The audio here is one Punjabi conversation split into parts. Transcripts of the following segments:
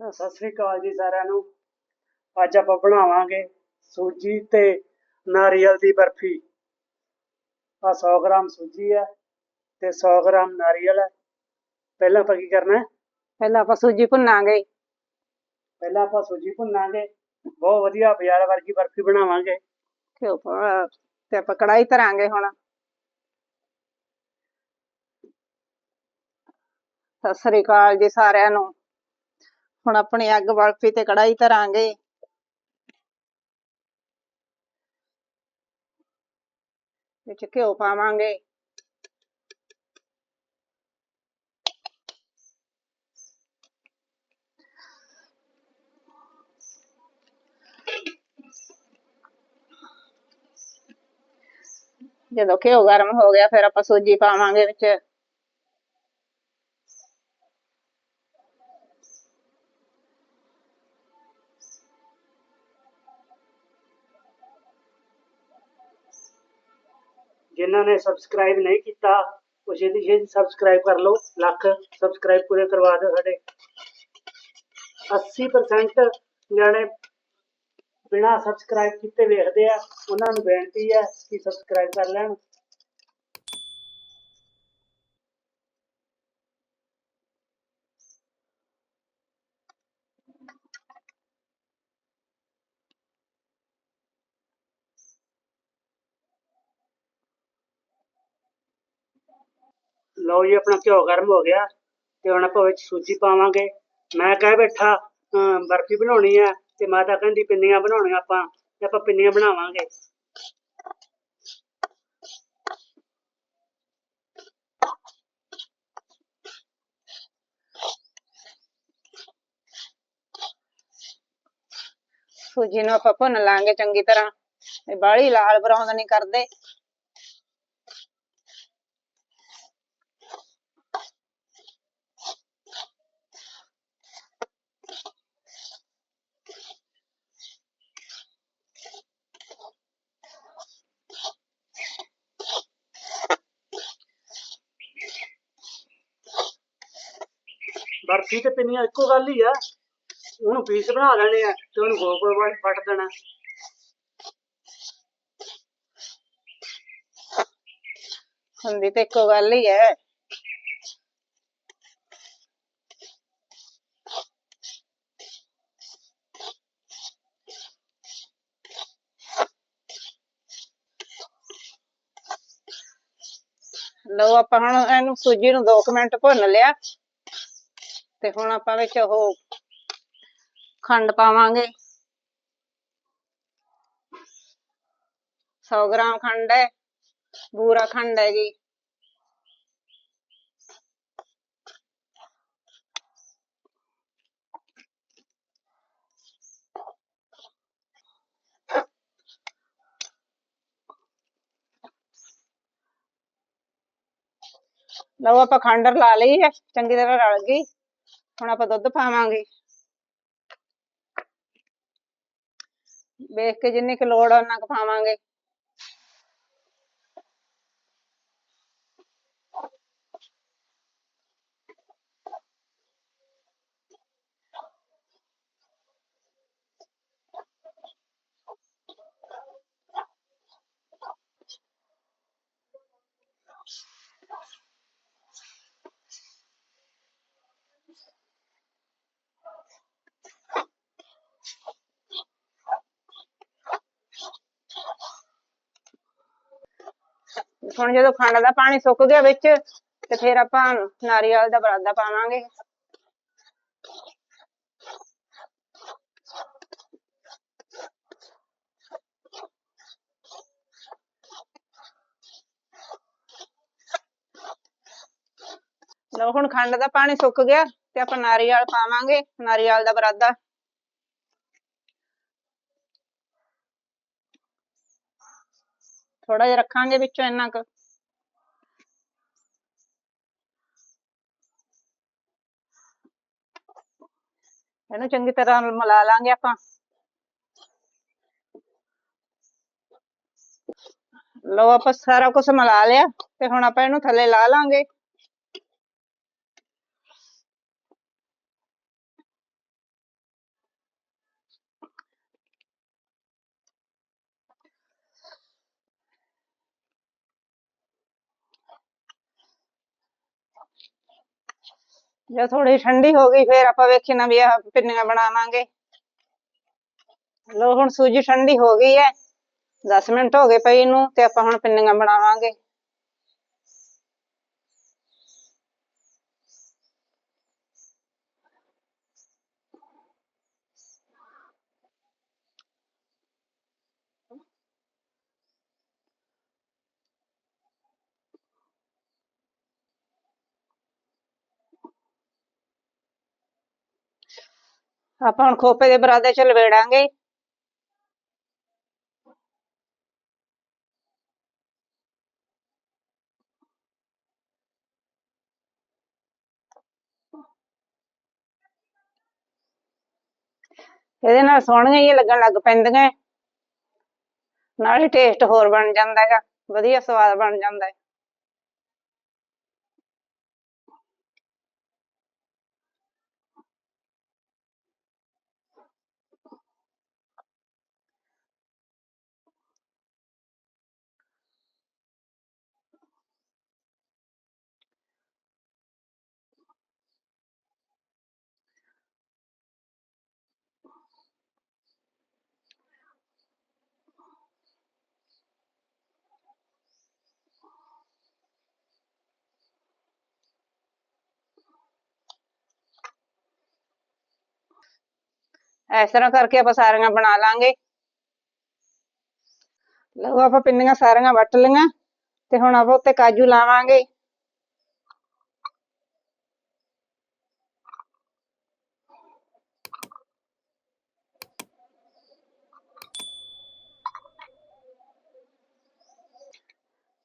ਸਤਿ ਸ੍ਰੀ ਅਕਾਲ ਜੀ ਸਾਰਿਆਂ ਨੂੰ। ਅੱਜ ਆਪਾਂ ਬਣਾਵਾਂਗੇ ਸੂਜੀ ਤੇ ਨਾਰੀਅਲ ਦੀ ਬਰਫੀ। ਆ 100 ਗ੍ਰਾਮ ਸੂਜੀ ਹੈ ਤੇ 100 ਗ੍ਰਾਮ ਨਾਰੀਅਲ ਹੈ। ਪਹਿਲਾਂ ਆਪਾਂ ਕੀ ਕਰਨਾ ਹੈ? ਪਹਿਲਾਂ ਆਪਾਂ ਸੂਜੀ ਭੁੰਨਾਂਗੇ। ਪਹਿਲਾਂ ਆਪਾਂ ਸੂਜੀ ਭੁੰਨਾਂਗੇ। ਬਹੁਤ ਵਧੀਆ ਬਾਜ਼ਾਰ ਵਰਗੀ ਬਰਫੀ ਬਣਾਵਾਂਗੇ। ਘਿਓ ਪਾ ਤੇ ਆਪਾਂ ਕੜਾਈ ਧਰਾਂਗੇ ਹੁਣ। ਸਤਿ ਸ੍ਰੀ ਅਕਾਲ ਜੀ ਸਾਰਿਆਂ ਨੂੰ। ਹੁਣ ਆਪਣੀ ਅੱਗ ਬਲਫੀ ਤੇ ਕੜਾਈ ਧਰਾਂਗੇ। ਵਿੱਚ ਘਿਓ ਪਾਵਾਂਗੇ। ਜਦੋਂ ਘਿਓ ਗਰਮ ਹੋ ਗਿਆ, ਫਿਰ ਆਪਾਂ ਸੂਜੀ ਪਾਵਾਂਗੇ ਵਿੱਚ। ਜਿਨ੍ਹਾਂ ਨੇ ਸਬਸਕ੍ਰਾਈਬ ਨਹੀਂ ਕੀਤਾ, ਉਹ ਛੇਤੀ ਛੇਤੀ ਸਬਸਕ੍ਰਾਈਬ ਕਰ ਲਓ, ਲੱਖ ਸਬਸਕ੍ਰਾਈਬ ਪੂਰੇ ਕਰਵਾ ਦਿਓ ਸਾਡੇ। 80% ਜਿਹੜੇ ਬਿਨਾ ਸਬਸਕ੍ਰਾਈਬ ਕੀਤੇ ਵੇਖਦੇ ਆ, ਉਹਨਾਂ ਨੂੰ ਬੇਨਤੀ ਹੈ ਕਿ ਸਬਸਕ੍ਰਾਈਬ ਕਰ ਲੈਣ। ਲਓ ਜੀ, ਆਪਣਾ ਘਿਓ ਗਰਮ ਹੋ ਗਿਆ ਤੇ ਹੁਣ ਆਪਾਂ ਵਿੱਚ ਸੂਜੀ ਪਾਵਾਂਗੇ। ਮੈਂ ਕਹਿ ਬੈਠਾ ਬਰਫੀ ਬਣਾਉਣੀ ਆ ਤੇ ਮਾਤਾ ਕਹਿੰਦੀ ਪਿੰਨੀਆਂ ਬਣਾਉਣੀਆਂ ਆਪਾਂ ਤੇ ਆਪਾਂ ਪਿੰਨੀਆਂ ਬਣਾਵਾਂਗੇ। ਸੂਜੀ ਨੂੰ ਆਪਾਂ ਭੁੰਨ ਲਾਂਗੇ ਚੰਗੀ ਤਰ੍ਹਾਂ। ਇਹ ਬਾਹਲੀ ਲਾਲ ਬਰਾਊਨ ਨਹੀਂ ਕਰਦੇ। ਬਰਫੀ ਤੇ ਪਿੰਨੀਆਂ ਇੱਕੋ ਗੱਲ ਹੀ ਆ। ਉਹਨੂੰ ਪੀਸ ਬਣਾ ਲੈਣੇ ਆ ਤੇ ਉਹਨੂੰ ਗੋਲ ਗੋਲ ਵੱਟ ਦੇਣਾ। ਹੁੰਦੀ ਤੇ ਇੱਕੋ ਗੱਲ ਹੀ ਹੈ ਲਓ ਆਪਾਂ ਹੁਣ ਇਹਨੂੰ ਸੂਜੀ ਨੂੰ 2 ਮਿੰਟ ਭੁੰਨ ਲਿਆ। ਤੇ ਹੁਣ ਆਪਾਂ ਵਿੱਚ ਉਹ ਖੰਡ ਪਾਵਾਂਗੇ। 100 ਗ੍ਰਾਮ ਖੰਡ ਹੈ, ਬੂਰਾ ਖੰਡ ਹੈ ਜੀ। ਲਓ ਆਪਾਂ ਖੰਡ ਲਾ ਲਈ ਹੈ, ਚੰਗੀ ਤਰ੍ਹਾਂ ਰਲ ਗਈ। ਹੁਣ ਆਪਾਂ ਦੁੱਧ ਪਾਵਾਂਗੇ। ਵੇਖ ਕੇ ਜਿੰਨੀ ਕੁ ਲੋੜ ਆ ਉਹਨਾਂ ਕੁ ਪਾਵਾਂਗੇ। ਹੁਣ ਜਦੋਂ ਖੰਡ ਦਾ ਪਾਣੀ ਸੁੱਕ ਗਿਆ ਵਿੱਚ, ਤੇ ਫਿਰ ਆਪਾਂ ਨਾਰੀਅਲ ਦਾ ਬਰਾਦਾ ਪਾਵਾਂਗੇ। ਲਓ ਹੁਣ ਖੰਡ ਦਾ ਪਾਣੀ ਸੁੱਕ ਗਿਆ, ਤੇ ਆਪਾਂ ਨਾਰੀਅਲ ਪਾਵਾਂਗੇ, ਨਾਰੀਅਲ ਦਾ ਬਰਾਦਾ। ਥੋੜਾ ਜਿਹਾ ਰੱਖਾਂਗੇ ਵਿੱਚੋਂ ਇੰਨਾ ਕੁ। ਇਹਨੂੰ ਚੰਗੀ ਤਰ੍ਹਾਂ ਮਿਲਾ ਲਾਂਗੇ ਆਪਾਂ। ਲਓ, ਆਪਾਂ ਸਾਰਾ ਕੁਝ ਮਿਲਾ ਲਿਆ ਤੇ ਹੁਣ ਆਪਾਂ ਇਹਨੂੰ ਥੱਲੇ ਲਾ ਲਾਂਗੇ। ਜੇ ਥੋੜੀ ਠੰਡੀ ਹੋ ਗਈ, ਫੇਰ ਆਪਾਂ ਵੇਖੀ ਨਾ ਵੀ ਆਹ ਪਿੰਨੀਆਂ ਬਣਾਵਾਂਗੇ। ਲੋ ਹੁਣ ਸੂਜੀ ਠੰਡੀ ਹੋ ਗਈ ਹੈ। 10 ਮਿੰਟ ਹੋ ਗਏ ਪਈ ਨੂੰ, ਤੇ ਆਪਾਂ ਹੁਣ ਪਿੰਨੀਆਂ ਬਣਾਵਾਂਗੇ। ਆਪਾਂ ਹੁਣ ਖੋਪੇ ਦੇ ਬਰਾਦੇ ਚ ਲਵੇੜਾਂਗੇ। ਇਹਦੇ ਨਾਲ ਸੋਹਣੀਆਂ ਹੀ ਲੱਗਣ ਲੱਗ ਪੈਂਦੀਆਂ। ਨਾਲੇ ਟੇਸਟ ਹੋਰ ਬਣ ਜਾਂਦਾ ਹੈਗਾ। ਵਧੀਆ ਸਵਾਦ ਬਣ ਜਾਂਦਾ ਹੈ। ਇਸ ਤਰ੍ਹਾਂ ਕਰਕੇ ਆਪਾਂ ਸਾਰੀਆਂ ਬਣਾ ਲਾਂਗੇ। ਲਓ ਆਪਾਂ ਪਿੰਨੀਆਂ ਸਾਰੀਆਂ ਵੱਟ ਲਈਆਂ ਤੇ ਹੁਣ ਆਪਾਂ ਉੱਤੇ ਕਾਜੂ ਲਾਵਾਂਗੇ।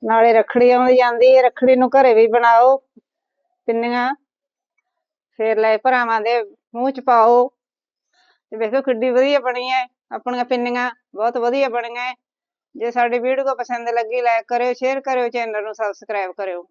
ਨਾਲੇ ਰੱਖੜੀ ਆਉਂਦੀ ਜਾਂਦੀ ਹੈ, ਰੱਖੜੀ ਨੂੰ ਘਰੇ ਵੀ ਬਣਾਓ ਪਿੰਨੀਆਂ। ਫੇਰ ਲੈ ਭਰਾਵਾਂ ਦੇ ਮੂੰਹ ਚ ਪਾਓ। ਤੇ ਵੇਖੋ ਕਿੱਡੀ ਵਧੀਆ ਬਣੀ ਹੈ ਆਪਣੀਆਂ ਪਿੰਨੀਆਂ ਬਹੁਤ ਵਧੀਆ ਬਣੀਆਂ ਹੈ ਜੇ ਸਾਡੀ ਵੀਡੀਓ ਪਸੰਦ ਲੱਗੀ ਲਾਈਕ ਕਰਿਓ ਸ਼ੇਅਰ ਕਰਿਓ ਚੈਨਲ ਨੂੰ ਸਬਸਕ੍ਰਾਈਬ ਕਰਿਓ।